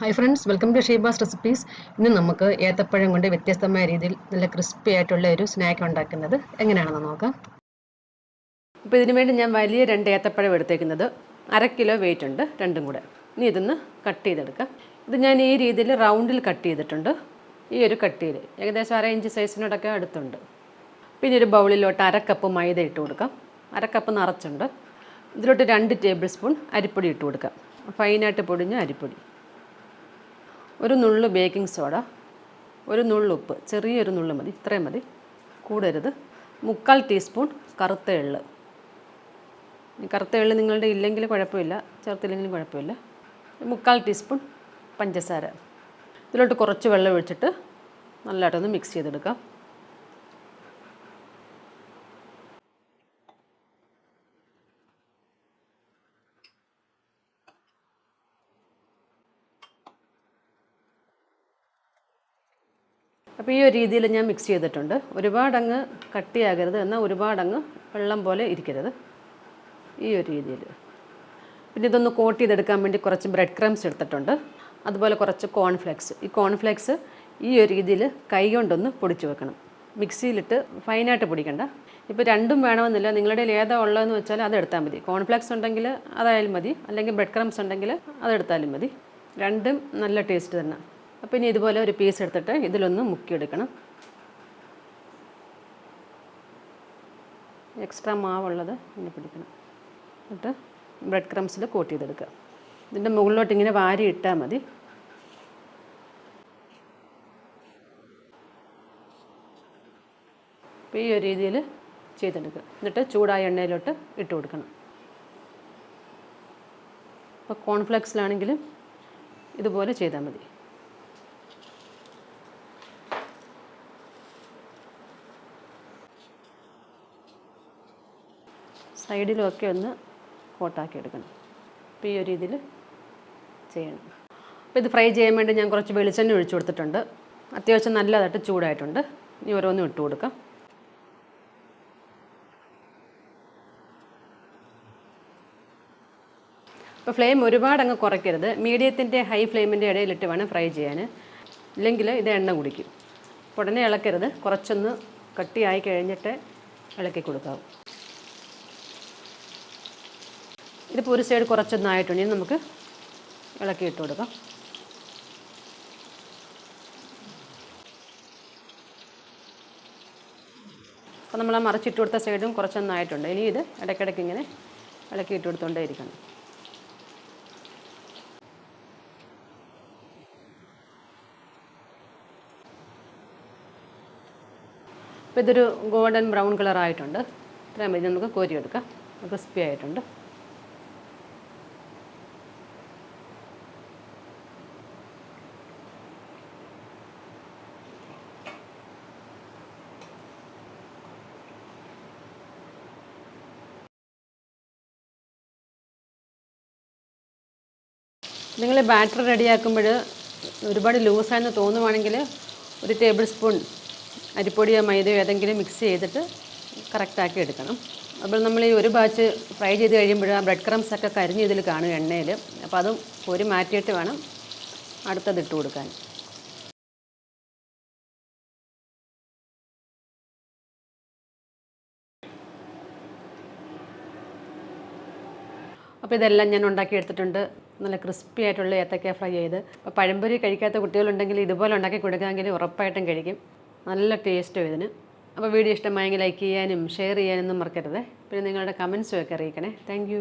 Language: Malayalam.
Hi friends welcome to Sheeba's recipes ഇന്ന് നമുക്ക് ഏത്തപ്പഴം കൊണ്ട് വ്യത്യസ്തമായ രീതിയിൽ നല്ല ക്രിസ്പി ആയിട്ടുള്ള ഒരു സ്നാക്ക് ഉണ്ടാക്കുന്നത് എങ്ങനെയാണെന്ന് നോക്കാം. അപ്പോൾ ഇതിനു വേണ്ടി ഞാൻ വലിയ രണ്ട് ഏത്തപ്പഴം എടുത്തേക്കുന്നത് അര കിലോ വെയിറ്റ് ഉണ്ട് രണ്ടും കൂടെ. ഇനി ഇതൊന്ന് കട്ട് ചെയ്തെടുക്കാം. ഇത് ഞാൻ ഈ രീതിയിൽ റൗണ്ടിൽ കട്ട് ചെയ്തിട്ടുണ്ട്. ഈ ഒരു കട്ടിയിൽ ഏകദേശം അര ഇഞ്ച് സൈസിനോടൊക്കെ അടുത്തുണ്ട്. പിന്നെ ഒരു ബൗളിലോട്ട് അര കപ്പ് മൈദ ഇട്ട് കൊടുക്കാം. അര കപ്പ് നിറച്ചുണ്ട്. ഇതിലോട്ട് രണ്ട് ടേബിൾ സ്പൂൺ അരിപ്പൊടി ഇട്ട് കൊടുക്കാം. ഫൈനായിട്ട് പൊടിഞ്ഞ അരിപ്പൊടി. ഒരു നുള്ളു ബേക്കിംഗ് സോഡ ഒരു നുള്ളുപ്പ് ചെറിയൊരു നുള്ളു മതി ഇത്രയും മതി. കൂടരുത്. മുക്കാൽ ടീസ്പൂൺ കറുത്ത എള്ള്. കറുത്ത എള്ള് നിങ്ങളുടെ ഇല്ലെങ്കിൽ കുഴപ്പമില്ല ചേർത്തില്ലെങ്കിലും കുഴപ്പമില്ല. മുക്കാൽ ടീസ്പൂൺ പഞ്ചസാര. ഇതിലോട്ട് കുറച്ച് വെള്ളം ഒഴിച്ചിട്ട് നല്ലതായിട്ടൊന്ന് മിക്സ് ചെയ്തെടുക്കാം. അപ്പോൾ ഈ ഒരു രീതിയിൽ ഞാൻ മിക്സ് ചെയ്തിട്ടുണ്ട്. ഒരുപാടങ്ങ് കട്ടിയാകരുത് എന്നാൽ ഒരുപാടങ്ങ് വെള്ളം പോലെ ഇരിക്കരുത്. ഈ ഒരു രീതിയിൽ. പിന്നെ ഇതൊന്ന് കോട്ട് ചെയ്തെടുക്കാൻ വേണ്ടി കുറച്ച് ബ്രെഡ് ക്രംസ് എടുത്തിട്ടുണ്ട്. അതുപോലെ കുറച്ച് കോൺഫ്ലെക്സ് ഈ കോൺഫ്ലെക്സ് ഈ ഒരു രീതിയിൽ കൈ കൊണ്ടൊന്ന് പൊടിച്ച് വെക്കണം. മിക്സിയിലിട്ട് ഫൈനായിട്ട് പൊടിക്കണ്ട. ഇപ്പോൾ രണ്ടും വേണമെന്നില്ല. നിങ്ങളുടെ ഏതാ ഉള്ളതെന്ന് വെച്ചാൽ അത് എടുത്താൽ മതി. കോൺഫ്ലെക്സ് ഉണ്ടെങ്കിൽ അതായാലും മതി. അല്ലെങ്കിൽ ബ്രെഡ് ക്രംസ് ഉണ്ടെങ്കിൽ അതെടുത്താലും മതി. രണ്ടും നല്ല ടേസ്റ്റ് തന്നെ. അപ്പോൾ ഇനി ഇതുപോലെ ഒരു പീസ് എടുത്തിട്ട് ഇതിലൊന്ന് മുക്കിയെടുക്കണം. എക്സ്ട്രാ മാവുള്ളത് ഇങ്ങനെ പിടിക്കണം. എന്നിട്ട് ബ്രെഡ് ക്രംസിൽ കോട്ട് ചെയ്തെടുക്കുക. ഇതിന്റെ മുകളിലോട്ട് ഇങ്ങനെ വാരി ഇട്ടാൽ മതി. അപ്പോൾ ഈ ഒരു രീതിയിൽ ചെയ്തെടുക്കുക. എന്നിട്ട് ചൂടായ എണ്ണയിലോട്ട് ഇട്ട് കൊടുക്കണം. അപ്പോൾ കോൺഫ്ലെക്സിലാണെങ്കിലും ഇതുപോലെ ചെയ്താൽ മതി. സൈഡിലുമൊക്കെ ഒന്ന് കോട്ടാക്കി എടുക്കണം അപ്പോൾ ഈ ഒരു രീതിയിൽ ചെയ്യണം. അപ്പോൾ ഇത് ഫ്രൈ ചെയ്യാൻ വേണ്ടി ഞാൻ കുറച്ച് വെളിച്ചെണ്ണ ഒഴിച്ചു കൊടുത്തിട്ടുണ്ട്. അത്യാവശ്യം നല്ലതായിട്ട് ചൂടായിട്ടുണ്ട്. ഇനി ഓരോന്നും ഇട്ട് കൊടുക്കാം. അപ്പോൾ ഫ്ലെയിം ഒരുപാട് അങ്ങ് കുറയ്ക്കരുത്. മീഡിയത്തിന്റെ ഹൈ ഫ്ലെയിമിന്റെ ഇടയിലിട്ട് വേണം ഫ്രൈ ചെയ്യാൻ. ഇല്ലെങ്കിൽ ഇത് എണ്ണ കുടിക്കും. ഉടനെ ഇളക്കരുത്. കുറച്ചൊന്ന് കട്ടിയായി കഴിഞ്ഞിട്ട് ഇളക്കി കൊടുക്കാവും ഇതിപ്പോൾ ഒരു സൈഡ് കുറച്ചൊന്നായിട്ടുണ്ട്. ഇനി നമുക്ക് ഇളക്കി ഇട്ട് കൊടുക്കാം. അപ്പോൾ നമ്മൾ ആ മറിച്ചിട്ട് കൊടുത്ത സൈഡും കുറച്ചൊന്നായിട്ടുണ്ട്. ഇനി ഇത് ഇടയ്ക്കിടയ്ക്ക് ഇങ്ങനെ ഇളക്കി ഇട്ട് കൊടുത്തോണ്ടേ ഇരിക്കണം അപ്പോൾ ഇതൊരു ഗോൾഡൻ ബ്രൗൺ കളറായിട്ടുണ്ട് ഇത്രയും മതി. നമുക്ക് കോരിയെടുക്കാം ക്രിസ്പി ആയിട്ടുണ്ട്. നിങ്ങൾ ബാറ്റർ റെഡിയാക്കുമ്പോൾ ഒരുപാട് ലൂസായെന്ന് തോന്നുവാണെങ്കിൽ ഒരു ടേബിൾ സ്പൂൺ അരിപ്പൊടിയോ മൈദയോ ഏതെങ്കിലും മിക്സ് ചെയ്തിട്ട് കറക്റ്റാക്കി എടുക്കണം. അപ്പോൾ നമ്മൾ ഈ ഒരു ബാച്ച് ഫ്രൈ ചെയ്ത് കഴിയുമ്പോൾ ആ ബ്രെഡ് ക്രംസ് ഒക്കെ കരിഞ്ഞ് ഇതിൽ കാണും എണ്ണയിൽ. അപ്പോൾ അതും ഒരു മാറ്റിയിട്ട് വേണം അടുത്തത് ഇട്ട് കൊടുക്കാൻ. അപ്പോൾ ഇതെല്ലാം ഞാൻ ഉണ്ടാക്കി എടുത്തിട്ടുണ്ട്. നല്ല ക്രിസ്പി ആയിട്ടുള്ള ഏത്തക്ക ഫ്രൈ ചെയ്ത്. അപ്പോൾ പഴംപൊരി കഴിക്കാത്ത കുട്ടികളുണ്ടെങ്കിൽ ഇതുപോലെ ഉണ്ടാക്കി കൊടുക്കാമെങ്കിൽ ഉറപ്പായിട്ടും കഴിക്കും. നല്ല ടേസ്റ്റും ഇതിന്. അപ്പോൾ വീഡിയോ ഇഷ്ടമായെങ്കിൽ ലൈക്ക് ചെയ്യാനും ഷെയർ ചെയ്യാനൊന്നും മറക്കരുത്. പിന്നെ നിങ്ങളുടെ കമൻസും ഒക്കെ അറിയിക്കണേ. താങ്ക്